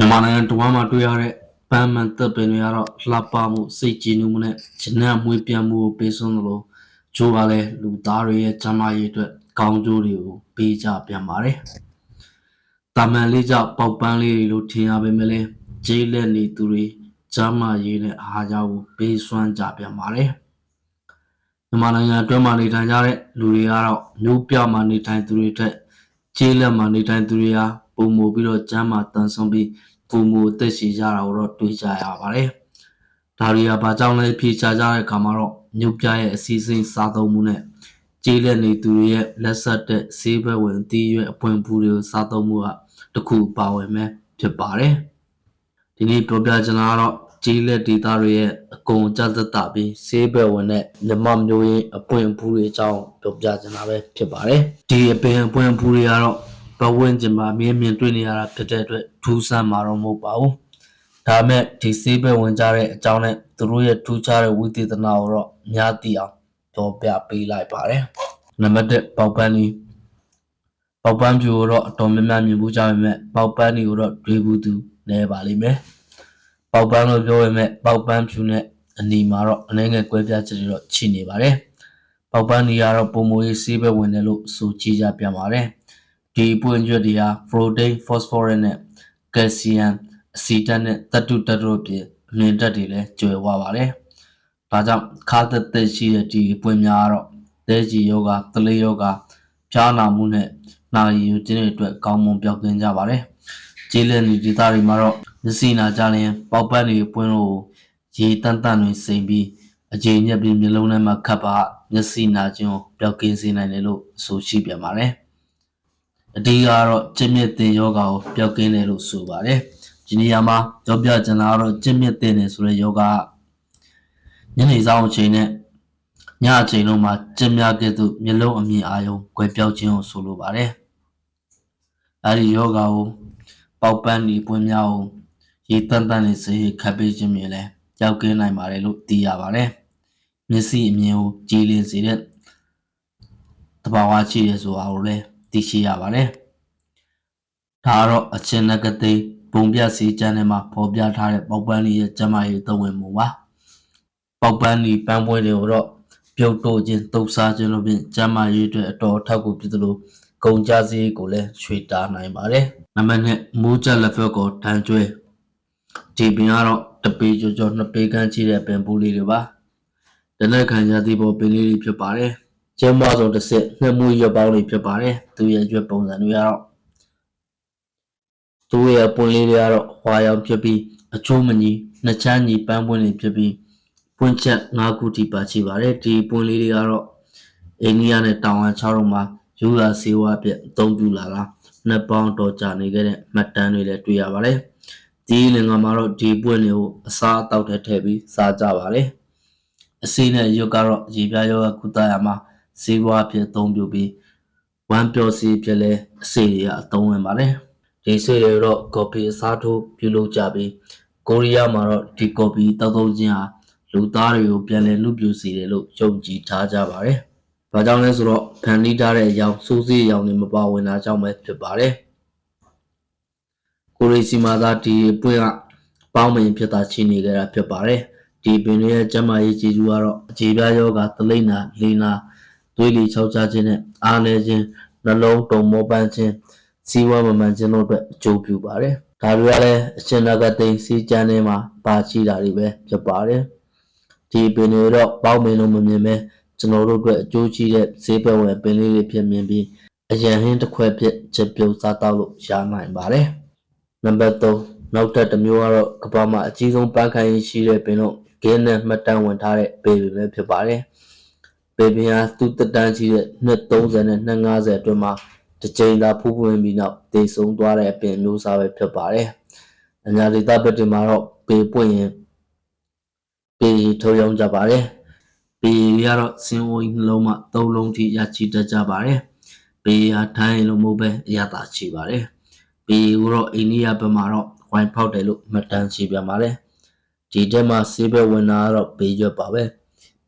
မြန်မာနိုင်ငံတဝမ်းမှာတွေ့ရတဲ့ပန်းမှန်သက်ပင်တွေကတော့လှပမှုစိတ်ကြည်နူးမှုနဲ့ဂျနက်မွေးပြန်မှုကိုပေးစွန်းသလိုကျိုးကလည်းလူသားတွေရဲ့ကျန်းမာရေးအတွက်ကောင်းကျိုးတွေကိုပေးကြပြန်ပါတယ်။တာမန်လေးကြောင့်ပေါက်ပန်းလေးတွေလို့ထင်ရပေမဲ့လည်းဂျိလက်နေသူတွေကျန်းမာရေးနဲ့အားကြောင့်ပေးစွမ်းကြပြန်ပါတယ်။မြန်မာနိုင်ငံအတွင်းမှာနေထိုင်ကြတဲ့လူတွေကတော့မျိုးပြမှာနေထိုင်သူတွေထက်ကျေးလက်မှာနေထိုင်သူတွေဟာပုံမူပြီးတော့ကျမ်းမာတန်ဆုံးပြီး ပုံမူအသက်ရှည်ကြတာကိုတော့တွေးကြရပါတယ်။ဒါတွေကဘာကြောင့်လဲဖြေချကြတဲ့အခါမှာတော့မျိုးပြရဲ့အစည်းအစိမ်စားသုံးမှုနဲ့ကျေးလက်နေသူတွေရဲ့လက်ဆက်တဲ့ဆေးဘက်ဝင်အသီးရွက်အပွင့်ဖူးတွေကိုစားသုံးမှုကတစ်ခုပါဝင်မဲ့ဖြစ်ပါတယ်။ဒီနေ့ပြောပြချင်တာကတော့ကျေးလက်ဒေသတွေရဲ့အကုန်ကြသက်တာပြီးဆေးဘက်ဝင်တဲ့မြမမျိုးရင်းအပွင့်ဖူးတွေအကြောင်းပြောပြချင်တာပဲဖြစ်ပါတယ်။ဒီအပင်အပွင့်ဖူးတွေကတော့ ဘဝဝင်ကျင်မှာမြင်မြင်တွေ့နေရတာဖြစ်တဲ့အတွက်ထူးဆန်းမှာတော့မဟုတ်ပါဘူး။ဒါမဲ့ဒီဆေးဘက်ဝင်ကြတဲ့အကြောင်းနဲ့သူတို့ရဲ့ထူးခြားတဲ့ဝိသေသနာကိုတော့အများသိအောင်ပြောပြပေးလိုက်ပါတယ်။နံပါတ်1ပေါက်ပန်းလေးပေါက်ပန်းဖြူကိုတော့အတော်များများမြင်ဘူးကြပါမယ်။ပေါက်ပန်းတွေကိုတော့တွေးဘူးသူနေပါလိမ့်မယ်။ပေါက်ပန်းလို့ပြောရမယ်ပေါက်ပန်းဖြူနဲ့အနီမှာတော့အနည်းငယ်ကွဲပြားချက်တွေတော့ရှိနေပါတယ်။ပေါက်ပန်းတွေကတော့ပုံမွေးဆေးဘက်ဝင်တယ်လို့ဆိုကြည့်ကြပြန်ပါတယ်။ ဒီပွင့်ကျွတ်တွေဟာ protein phosphorus နဲ့ calcium အဆီဓာတ်နဲ့သတ္တုဓာတ်တို့ပြင်အမြင်ဓာတ်တွေလည်းကျွယ်ဝပါတယ်။ဒါကြောင့်ခါသက်သက်ရှိတဲ့ဒီပွင့်များကတော့သဲကြီးယောဂသလေးယောဂဖြားနာမှုနဲ့နာရီယူခြင်းတွေအတွက်ကောင်းမွန်ပြောက်ကင်းကြပါတယ်။ကျေးလက်နေဒေသတွေမှာတော့မျက်စိနာကြရင်ပေါက်ပန်းတွေပွင့်လို့ရေတန့်တန့်တွေစိမ်ပြီးအကြိမ်ညက်ပြီးမျိုးလုံးထဲမှာခတ်ပါမျက်စိနာခြင်းကိုပျောက်ကင်းစေနိုင်တယ်လို့ဆိုရှိပြန်ပါတယ်။ အဓိကတော့ကျင့်မြတ်တင်ယောဂါကိုပျောက်ကင်းတယ်လို့ဆိုပါတယ်။ဒီနေရာမှာကြောပြကျင်တာကတော့ကျင့်မြတ်တင်တယ်ဆိုတဲ့ယောဂါညနေဆောင်အချိန်နဲ့ညအချိန်လုံးမှာကျင့်များကဲ့သို့မျိုးလုံးအမြင်အာရုံကွယ်ပြောက်ခြင်းကိုဆိုလိုပါတယ်။အဲဒီယောဂါကိုပေါက်ပန်းဒီပွင့်များကိုရေတန့်တန့်နေစေခပ်ပေးခြင်းမြင်လဲကြောက်ကင်းနိုင်ပါတယ်လို့သိရပါတယ်။မျက်စိအမြင်ကိုကြည်လင်စေတဲ့တဘာဝရှိရဆိုတာကိုလည်း သိရှိရပါတယ်။ဒါကတော့အချင်းနဂတိပုံပြစီကျမ်းထဲမှာပေါ်ပြထားတဲ့ပေါက်ပန်းလေးရဲ့ကျမရေးသဝင်မှုပါ။ပေါက်ပန်းဒီပန်းပွဲတွေကိုတော့ပြုတ်တိုခြင်းတုပ်စားခြင်းလို့ဖြင့်ကျမရေးအတွက်အတော်အထောက်အကူဖြစ်သလိုကုန်ကြစည်ကိုလည်းရွှေတာနိုင်ပါတယ်။နံပါတ်2မူးချက်လက်ဖက်ကိုတန်းကျွဲဒီပင်ကတော့တပေကျော်ကျော်နှစ်ပေခန့်ရှိတဲ့ပင်ပူလေးတွေပါ။တနက်ခံရသည့်ပေါ်ပင်လေးတွေဖြစ်ပါတယ်။ ကျင်းမဆုံးတစ်စစ်နှစ်မှုရွက်ပေါင်းတွေဖြစ်ပါတယ်။သူရဲ့ရွက်ပုံစံတွေကတော့သူရဲ့ပွင့်လေးတွေကတော့ဟွာရောင်ဖြစ်ပြီးအချိုးမညီနှစ်ချမ်းညီပန်းပွင့်တွေဖြစ်ပြီးပွင့်ချက်၅ခုထိပါရှိပါတယ်။ဒီပွင့်လေးတွေကတော့အိန္ဒိယနဲ့တောင်ဝမ်ခြောက်တို့မှာယူရာစေဝါပြအသုံးပြုလာတာနှစ်ပေါင်းတော်ကြာနေခဲ့တဲ့မှတ်တမ်းတွေလည်းတွေ့ရပါတယ်။ဒီလင်္ကာမှာတော့ဒီပွင့်တွေကိုအစားအသောက်ထဲထည့်ပြီးစားကြပါတယ်။အစီနဲ့ရုပ်ကတော့ရေပြားရောဂါကုသရာမှာ စေဝါဖြစ်အသုံးပြုပြီးဝမ်းပျော်စီဖြစ်လဲအစီတွေကအသုံးဝင်ပါတယ်။ဒီဆွေတွေတော့ကော်ဖီအစားထိုးပြုလုပ်ကြပြီးကိုရီးယားမှာတော့ဒီကော်ဖီတောက်သုံးခြင်းဟာလူသားတွေကိုပြန်လည်လူပြူစေတယ်လို့ယုံကြည်ထားကြပါတယ်။ဘာကြောင့်လဲဆိုတော့ဖန်တီးထားတဲ့အကြောင်းစိုးစေးအကြောင်းတွေမပါဝင်တာကြောင့်ပဲဖြစ်ပါတယ်။ကိုရီစီမာသာဒီပွင့်ကပေါင်းမင်ဖြစ်တာချီနေကြတာဖြစ်ပါတယ်။ဒီပင်ရဲ့ကျမရေးကြည်ကျူကတော့အခြေပြားယောဂသလိမ့်နာလီနာ သွေးလီခြောက်ချခြင်းနဲ့အားနေခြင်းနှလုံးတုံမောပန်းခြင်းစီးဝါးမမှန်ခြင်းတို့အတွက်အကျိုးပြုပါတယ်။ဒါတွေကလည်းအရှင်နာဂသိန်းစီကျမ်းထဲမှာပါရှိတာတွေပဲဖြစ်ပါတယ်။ဒီပင်တွေတော့ပေါင်းမင်လို့မမြင်ပဲကျွန်တော်တို့အတွက်အကျိုးရှိတဲ့ဈေးဘက်ဝင်ပင်လေးတွေဖြစ်မြင်ပြီးအရန်ဟင်းတစ်ခွက်ဖြစ်ချက်ပြုတ်စားတော့လို့ရနိုင်ပါတယ်။နံပါတ်3နောက်ထပ်တစ်မျိုးကတော့ကမ္ဘာမှာအကြီးဆုံးပန်းခိုင်ရှိတဲ့ပင်လို့ဂင်းနဲ့မှတ်တမ်းဝင်ထားတဲ့ပေပင်ပဲဖြစ်ပါတယ်။ ပေပင်ဟာသူ့တက်တန်းရှိတဲ့နှစ်30နဲ့နှစ်50အတွင်းမှာတစ်ကြိမ်သာဖူးပွင့်ပြီးနောက်တည်ဆုံသွားတဲ့အပင်မျိုးစားပဲဖြစ်ပါတယ်။အညာဒေသဘက်တွေမှာတော့ပေပွင့်ရင်ပေထုတ်ရောင်းကြပါတယ်။ပေရတော့စင်ဝင်းနှလုံးမှ၃လုံးထိရချီတတ်ကြပါတယ်။ပေဟာထိုင်းလိုမျိုးပဲအရသာရှိပါတယ်။ပေကိုတော့အိန္ဒိယဘက်မှာတော့ဝိုင်ဖောက်တယ်လို့မှတ်တမ်းရှိပြန်ပါတယ်။ဒီတက်မှာဆေးဘက်ဝင်တာကတော့ပေရွက်ပါပဲ။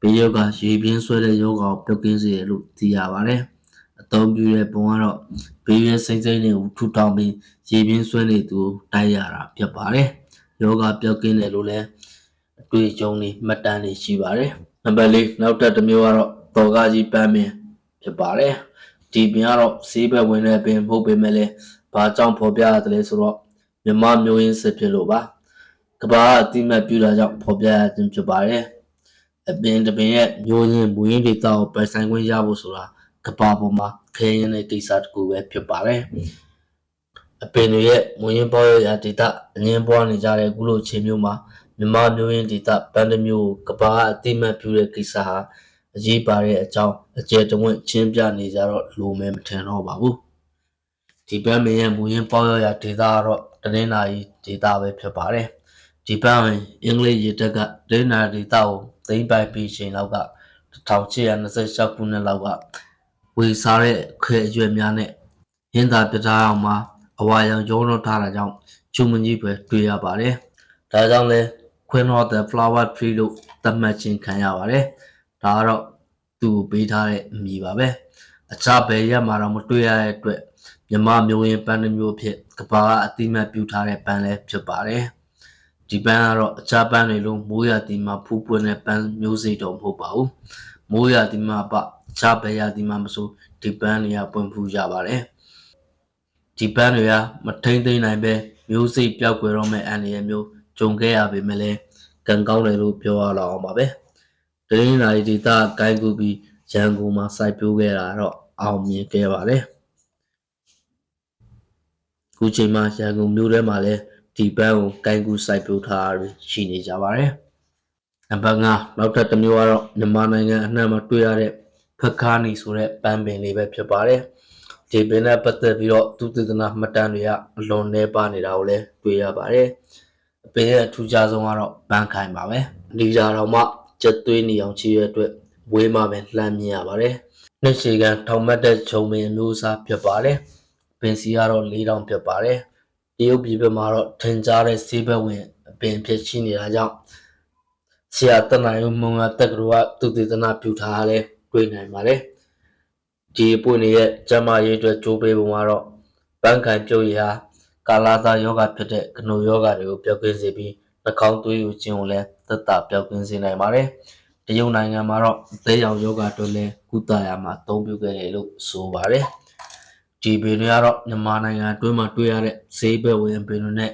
ပေရွက်ကရေပြင်းဆွဲတဲ့ယောဂါကိုပြုတ်ကင်းစေတယ်လို့သိရပါတယ်။အသုံးပြုတဲ့ပုံကတော့ဘေးရဲစိမ့်စိမ့်တွေကိုထူထောင်ပြီးရေပြင်းဆွဲနေသူကိုတိုက်ရတာဖြစ်ပါတယ်။ယောဂပျောက်ကင်းတယ်လို့လည်းအတွေ့အကြုံတွေမှတ်တမ်းတွေရှိပါတယ်။နံပါတ်၄နောက်ထပ်တစ်မျိုးကတော့တော်ကားကြီးပန်းပင်ဖြစ်ပါတယ်။ဒီပင်ကတော့ဈေးဘက်ဝင်တဲ့ပင်မဟုတ်ပေမဲ့လည်းဘာကြောင့်ဖော်ပြရတယ်လဲဆိုတော့မြမမျိုးရင်းစစ်ဖြစ်လို့ပါ။ကဘာအတိမတ်ပြူတာကြောင့်ဖော်ပြရခြင်းဖြစ်ပါတယ်။ အပင်တစ်ပင်ရဲ့မျိုးရင်းမူရင်းဒေတာကိုပိုင်ဆိုင်ခွင့်ရဖို့ဆိုတာကဘာပေါ်မှာခဲရင်တဲ့ကိစ္စတစ်ခုပဲဖြစ်ပါတယ်။အပင်တွေရဲ့မူရင်းပေါ်ရရာဒေတာအငင်းပွားနေကြတဲ့အခုလိုအချိန်မျိုးမှာမြမမျိုးရင်းဒေတာပန်းတစ်မျိုးကိုကဘာအတိမတ်ပြူတဲ့ကိစ္စဟာအရေးပါတဲ့အကြောင်းအကျယ်တဝင့်ချင်းပြနေကြတော့လိုမဲမထင်တော့ပါဘူး။ဒီပန်းမင်းရဲ့မူရင်းပေါ်ရရာဒေတာကတော့တနင်္လာရီဒေတာပဲဖြစ်ပါတယ်။ဒီပန်းဝင်အင်္ဂလိပ်ရေတက်ကတနင်္လာဒေတာကို သိမ့်ပိုက်ပြီးချိန်လောက်က1826ခုနှစ်လောက်ကဝေစားတဲ့ခဲအရွယ်များနဲ့ရင်းသာပြထားအောင်မှာအဝါရောင်ရုံးတော့ထားတာကြောင့်ကျုံမကြီးပဲတွေ့ရပါတယ်။ဒါကြောင့်လဲ Queen of the Flower Tree လို့သတ်မှတ်ခြင်းခံရပါတယ်။ဒါကတော့သူ့ကိုပေးထားတဲ့အမည်ပါပဲ။အခြားဘယ်ရက်မှာတော့မတွေ့ရတဲ့အတွက်မြမမျိုးရင်ပန်းတစ်မျိုးဖြစ်ကဘာကအတိမတ်ပြုထားတဲ့ပန်းလည်းဖြစ်ပါတယ်။ ဒီပန်းကတော့အခြားပန်းတွေလိုမိုးရတီမှာဖူးပွင့်တဲ့ပန်းမျိုးစိတော့မဟုတ်ပါဘူး။မိုးရတီမှာပအခြားဘယ်ရတီမှာမဆိုဒီပန်းတွေကပွင့်ဖူးကြပါတယ်။ဒီပန်းတွေကမထိမ့်သိမ့်နိုင်ပဲမျိုးစိပျောက်ကွယ်တော့မဲ့အန္တရာယ်မျိုးကြုံခဲ့ရပေမဲ့လည်းကံကောင်းတယ်လို့ပြောရတော့အောင်ပါပဲ။တရင်းလာရီဒေတာကိုင်းကူပြီးရန်ကုန်မှာစိုက်ပျိုးခဲ့တာတော့အောင်မြင်ခဲ့ပါတယ်။ခုချိန်မှာရန်ကုန်မြို့ထဲမှာလည်း ဒီပန်းကိုကိုင်းကူစိုက်ပျိုးထားတာတွေရှိနေကြပါတယ်။နံပါတ်5နောက်ထပ်တစ်မျိုးကတော့မြန်မာနိုင်ငံအနှံ့မှာတွေ့ရတဲ့ဖက်ခါနီဆိုတဲ့ပန်းပင်လေးပဲဖြစ်ပါတယ်။ဒီပင်နဲ့ပတ်သက်ပြီးတော့သူသေသနာမှတ်တမ်းတွေကအလွန်နှဲပါနေတာကိုလည်းတွေ့ရပါတယ်။အပင်ရဲ့အထူးခြားဆုံးကတော့ပန်းခိုင်ပါပဲ။ဒီကြတော့မှကျက်သွေးနေအောင်ချီရတဲ့အတွက်ဝေးမှပဲလှမ်းမြင်ရပါတယ်။နှစ်ရှည်ကန်ထောင်မတ်တဲ့ဂျုံပင်အမျိုးအစားဖြစ်ပါတယ်။ပင်စီကတော့၄တောင်ဖြစ်ပါတယ်။ တရုတ်ပြည်ဘက်မှာတော့ထင်ရှားတဲ့ဆေးဘက်ဝင်အပင်ဖြစ်ရှိနေတာကြောင့်ဆရာတနိုင်ဦးမုံရတက်ကတော်ကသူသေသနာပြုထားလဲတွေ့နိုင်ပါတယ်။ဒီအပွင့်တွေရဲ့ကျန်းမာရေးအတွက်ကြိုးပေးပုံကတော့ပန်းခံပြုတ်ရကာလာသာယောဂဖြစ်တဲ့ကနိုယောဂတွေကိုပျောက်ကင်းစေပြီးနှာခေါင်းသွေးယူခြင်းကိုလည်းသက်သာပျောက်ကင်းစေနိုင်ပါတယ်။တရုတ်နိုင်ငံမှာတော့အသေးရောင်ယောဂအတွက်လည်းကုသရာမှာအသုံးပြုခဲ့တယ်လို့ဆိုပါတယ်။ ဒီပင်တွေကတော့မြန်မာနိုင်ငံအတွင်းမှာတွေ့ရတဲ့ဈေးဘက်ဝင်ပင်တွေနဲ့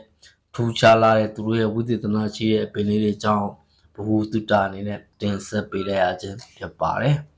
ထူးခြားလာတဲ့သူတို့ရဲ့ဝိသေသနာရှိတဲ့ပင်လေးတွေကြောင့်ဘ ഹു တုတအနေနဲ့တင်ဆက်ပေးလိုက်ရခြင်းဖြစ်ပါတယ်။